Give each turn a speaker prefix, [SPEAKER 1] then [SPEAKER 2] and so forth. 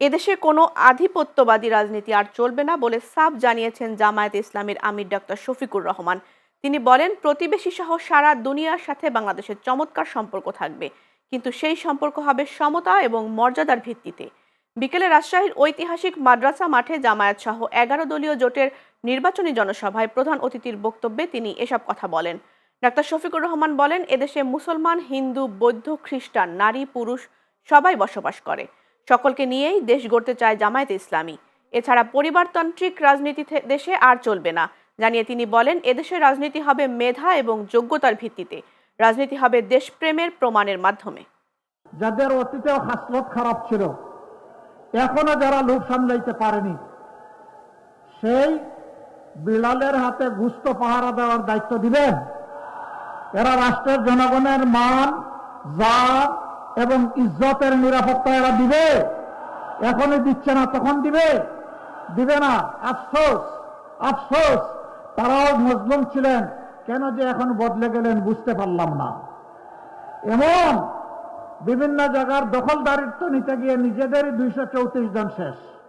[SPEAKER 1] এদেশে কোনো আধিপত্যবাদী রাজনীতি আর চলবে না বলে সাফ জানিয়েছেন জামায়াত ইসলামের আমির ডক্টর শফিকুর রহমান। তিনি বলেন, প্রতিবেশী সহ সারা দুনিয়ার সাথে বাংলাদেশের চমৎকার সম্পর্ক থাকবে, কিন্তু সেই সম্পর্ক হবে সমতা এবং মর্যাদার ভিত্তিতে। বিকেলে রাজশাহীর ঐতিহাসিক মাদ্রাসা মাঠে জামায়াত সহ এগারো দলীয় জোটের নির্বাচনী জনসভায় প্রধান অতিথির বক্তব্যে তিনি এসব কথা বলেন। ডাক্তার শফিকুর রহমান বলেন, এদেশে মুসলমান, হিন্দু, বৌদ্ধ, খ্রিস্টান, নারী, পুরুষ সবাই বসবাস করে। সকলকে নিয়েই দেশ গড়তে চায় জামায়াত ইসলামী। এছাড়া পরিবারতান্ত্রিক রাজনীতি দেশে আর চলবে না। জানিয়ে তিনি বলেন এদেশের রাজনীতি হবে মেধা এবং যোগ্যতার ভিত্তিতে। রাজনীতি হবে দেশপ্রেমের প্রমাণের মাধ্যমে।
[SPEAKER 2] যাদের অতীতেও হাসলত খারাপ ছিল, এখনও যারা লোভ সামলাইতে পারেনি, সেই বিড়ালের হাতে গুস্ত পাহারা দেওয়ার দায়িত্ব দিবেন এরা রাষ্ট্রের জনগণের মান, জাত এবং ইজ্জতের নিরাপত্তা এরা দিবে। এখনই দিচ্ছে না, তখন দিবে। দিবে না। আফসোস আফসোস। তারাও মজলুম ছিলেন। কেন যে এখন বদলে গেলেন বুঝতে পারলাম না। এমন বিভিন্ন জায়গার দখলদারিত্ব নিতে গিয়ে নিজেদেরই দুইশো চৌত্রিশ জন শেষ।